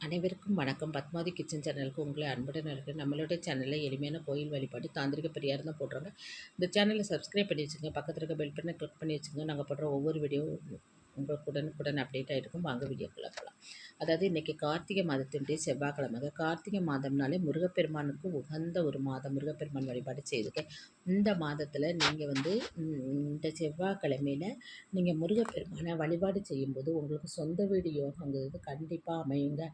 அனைவருக்கும் வணக்கம். பத்மாவதி கிச்சன் சேனலுக்கு உங்களை அன்புடன் இருக்குது நம்மளோட சேனலில் எளிமையான கோயில் வழிபாடு தாந்திரிக பெரியார் தான் போடுறாங்க இந்த சேனலை சப்ஸ்கிரைப் பண்ணி வச்சுங்க பக்கத்தில் இருக்க பெல் பண்ணை கிளிக் பண்ணி வச்சுங்க நாங்கள் போடுற ஒவ்வொரு வீடியோ உங்களுக்கு உடனுக்குடன் அப்டேட் ஆகிருக்கும் வாங்க வீடியோக்குள்ளே போகலாம் அதாவது இன்றைக்கி கார்த்திகை மாதத்தினுடைய செவ்வாய்க்கிழமை. கார்த்திகை மாதம்னாலே முருகப்பெருமானுக்கு உகந்த ஒரு மாதம். முருகப்பெருமான் வழிபாடு செய்திருக்கேன் இந்த மாதத்தில் நீங்கள் வந்து இந்த செவ்வாய்க்கிழமையில் நீங்கள் முருகப்பெருமானை வழிபாடு செய்யும்போது உங்களுக்கு சொந்த வீடு யோகங்கிறது கண்டிப்பாக அமையுங்க.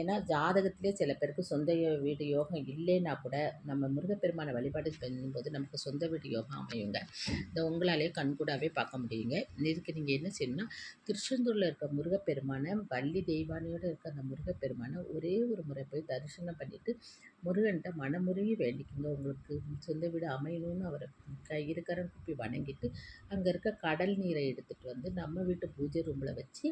ஏன்னா ஜாதகத்திலே சில பேருக்கு சொந்த வீடு யோகம் இல்லைன்னா கூட நம்ம முருகப்பெருமானை வழிபாடு பண்ணும்போது நமக்கு சொந்த வீடு யோகம் அமையுங்க. இந்த உங்களாலே கண்கூடாவே பார்க்க முடியுங்க. இதுக்கு நீங்கள் என்ன செய்யணும்னா திருச்செந்தூரில் இருக்க முருகப்பெருமானை வள்ளி தெய்வானியோடு இருக்க அந்த முருகப்பெருமானை ஒரே ஒரு முறை போய் தரிசனம் பண்ணிவிட்டு முருகன்கிட்ட மனமுறையை வேண்டிக்குங்க. உங்களுக்கு சொந்த வீடு அமையணும்னு அவரை கை இருக்கிற குப்பி வணங்கிட்டு அங்கே இருக்க கடல் நீரை எடுத்துகிட்டு வந்து நம்ம வீட்டு பூஜை ரூமில் வச்சு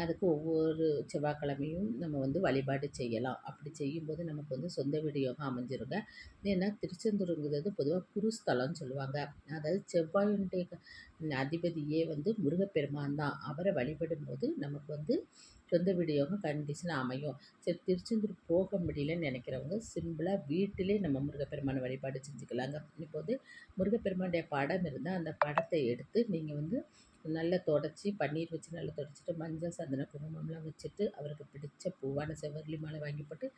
அதுக்கு ஒவ்வொரு செவ்வாய்க்கிழமையும் நம்ம வந்து வழிபாடு செய்யலாம். அப்படி செய்யும்போது நமக்கு வந்து சொந்த வீடு யோகம் அமைஞ்சிருங்க. ஏன்னா திருச்செந்தூருங்கிறது பொதுவாக குருஸ்தலம்னு சொல்லுவாங்க. அதாவது செவ்வாயுடைய அதிபதியே வந்து முருகப்பெருமான் தான். அவரை வழிபடும் போது நமக்கு வந்து சொந்த வீடு யோகம் கண்டிஷனாக அமையும். சரி திருச்செந்தூர் போக முடியலன்னு நினைக்கிறவங்க சிம்பிளாக வீட்டிலே நம்ம முருகப்பெருமானை வழிபாடு செஞ்சுக்கலாங்க. இப்போ வந்து முருகப்பெருமானுடைய படம் இருந்தால் அந்த படத்தை எடுத்து நீங்கள் வந்து நல்லா தொடச்சி பன்னீர் வச்சு நல்லா தொடச்சிட்டு மஞ்சள் சந்தன குங்குமம்லாம் வச்சுட்டு அவருக்கு பிடிச்ச பூவான செவ்வரளி மாலை வாங்கி போட்டு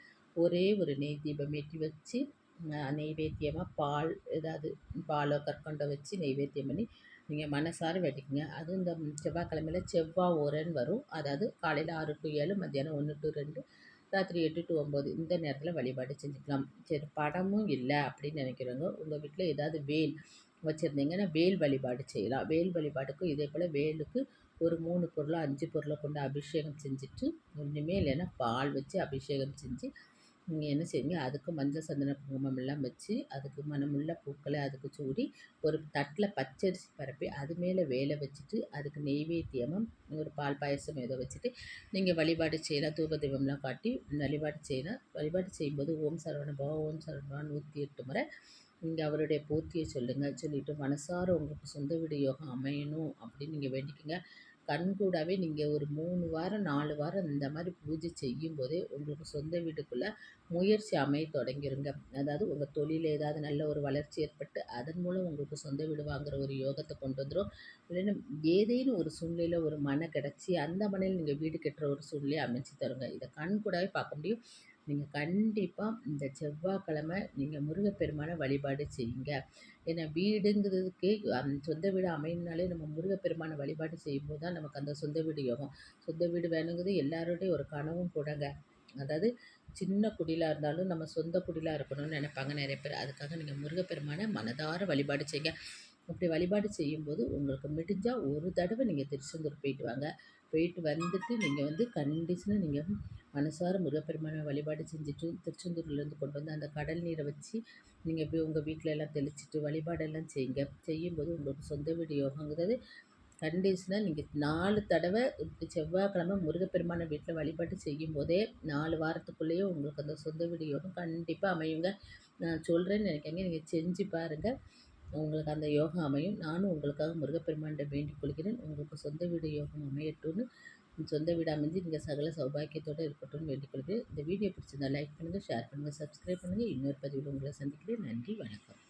ஒரே ஒரு நெய் தீபம் ஏற்றி வச்சு நெய்வேத்தியமாக பால் ஏதாவது பாலோ கற்கொண்டோ வச்சு நெய்வேத்தியம் பண்ணி நீங்கள் மனசார வேண்டிக்கங்க. அதுவும் இந்த செவ்வாய்க்கிழமையில் செவ்வாய் ஓரன்னு வரும். அதாவது காலையில் ஆறு டு ஏழு மத்தியானம் ஒன்று டு ரெண்டு ராத்திரி எட்டு டு ஒம்பது இந்த நேரத்தில் வழிபாடு செஞ்சுக்கலாம். சரி படமும் இல்லை அப்படின்னு நினைக்கிறவங்க உங்கள் வீட்டில் ஏதாவது வேல் வச்சுருந்தீங்கன்னா வேல் வழிபாடு செய்யலாம். வேல் வழிபாடுக்கும் இதே போல் வேலுக்கு ஒரு மூணு பொருளோ அஞ்சு பொருளை கொண்டு அபிஷேகம் செஞ்சுட்டு ஒன்றுமே இல்லைன்னா பால் வச்சு அபிஷேகம் செஞ்சு நீங்கள் என்ன செய்யுங்க அதுக்கு மஞ்சள் சந்தன குங்குமம் எல்லாம் வச்சு அதுக்கு மனமுள்ள பூக்களை அதுக்கு சூடி ஒரு தட்டில் பச்சரிசி பரப்பி அது மேலே வேலை வச்சுட்டு அதுக்கு நெய்வேத்தியமும் ஒரு பால் பாயசம் ஏதோ வச்சுட்டு நீங்கள் வழிபாடு செய்யலாம். தூப தெய்வம்லாம் காட்டி வழிபாடு செய்யலாம். வழிபாடு செய்யும்போது ஓம் சரவண பவ ஓம் சரவணா நூற்றி எட்டு முறை நீங்கள் அவருடைய போத்தியை சொல்லுங்கள் சொல்லிவிட்டு மனசார உங்களுக்கு சொந்த வீடு யோகம் அமையணும் அப்படின்னு நீங்கள் வேண்டிக்கங்க. கண்கூடாகவே நீங்கள் ஒரு மூணு வாரம் நாலு வாரம் இந்த மாதிரி பூஜை செய்யும் போதே உங்களுக்கு சொந்த வீட்டுக்குள்ளே முயற்சி அமைய தொடங்கிருங்க. அதாவது உங்கள் தொழில் ஏதாவது நல்ல ஒரு வளர்ச்சி ஏற்பட்டு அதன் மூலம் உங்களுக்கு சொந்த வீடு வாங்குகிற ஒரு யோகத்தை கொண்டு வந்துடும் இல்லைன்னா ஏதேனும் ஒரு சூழ்நிலையில் ஒரு மனை கிடச்சி அந்த மனையில் நீங்கள் வீடு கட்டுற ஒரு சூழ்நிலையை அமைச்சு தருங்க. இதை கண்கூடாவே பார்க்க முடியும். நீங்கள் கண்டிப்பாக இந்த செவ்வாய்க்கிழமை நீங்கள் முருகப்பெருமானை வழிபாடு செய்யுங்க. ஏன்னா வீடுங்கிறதுக்கு சொந்த வீடு அமையினாலே நம்ம முருகப்பெருமானை வழிபாடு செய்யும்போது தான் நமக்கு அந்த சொந்த வீடு யோகம். சொந்த வீடு வேணுங்கிறது எல்லாருடைய ஒரு கனவும் கூடங்க. அதாவது சின்ன குடிலாக இருந்தாலும் நம்ம சொந்த குடிலாக இருக்கணும்னு நினைப்பாங்க நிறைய பேர். அதுக்காக நீங்கள் முருகப்பெருமானை மனதார வழிபாடு செய்யுங்க. அப்படி வழிபாடு செய்யும்போது உங்களுக்கு முடிஞ்சால் ஒரு தடவை நீங்கள் திருச்செந்தூர் போயிட்டு வாங்க. போயிட்டு வந்துட்டு நீங்கள் வந்து கண்டிஷனாக நீங்கள் மனசார முருகப்பெருமானை வழிபாடு செஞ்சுட்டு திருச்செந்தூர்லேருந்து கொண்டு வந்து அந்த கடல் நீரை வச்சு நீங்கள் போய் உங்கள் வீட்டில் எல்லாம் தெளிச்சிட்டு வழிபாடெல்லாம் செய்யுங்க. செய்யும்போது உங்களுக்கு சொந்த வீடு யோகங்கிறது கண்டிஷனாக நீங்கள் நாலு தடவை செவ்வாய்க்கிழமை முருகப்பெருமான வீட்டில் வழிபாட்டு செய்யும் போதே நாலு வாரத்துக்குள்ளேயே உங்களுக்கு அந்த சொந்த வீடு யோகம் கண்டிப்பாக அமையுங்க. நான் சொல்கிறேன்னு நினைக்காங்க நீங்கள் செஞ்சு பாருங்கள் உங்களுக்கு அந்த யோகம் அமையும். நானும் உங்களுக்காக முருகப்பெருமான்கிட்ட வேண்டிக் கொள்கிறேன். உங்களுக்கு சொந்த வீடு யோகம் அமையட்டும்னு சொந்த வீடு அமைஞ்சு நீங்கள் சகல சௌபாக்கியத்தோடு இருக்கட்டும்னு வேண்டிக் கொள்கிறேன். இந்த வீடியோ பிடிச்சிருந்தா லைக் பண்ணுங்கள் ஷேர் பண்ணுங்கள் சப்ஸ்கிரைப் பண்ணுங்கள் இன்னொரு பதிவில் உங்களை சந்திக்கிறேன். நன்றி வணக்கம்.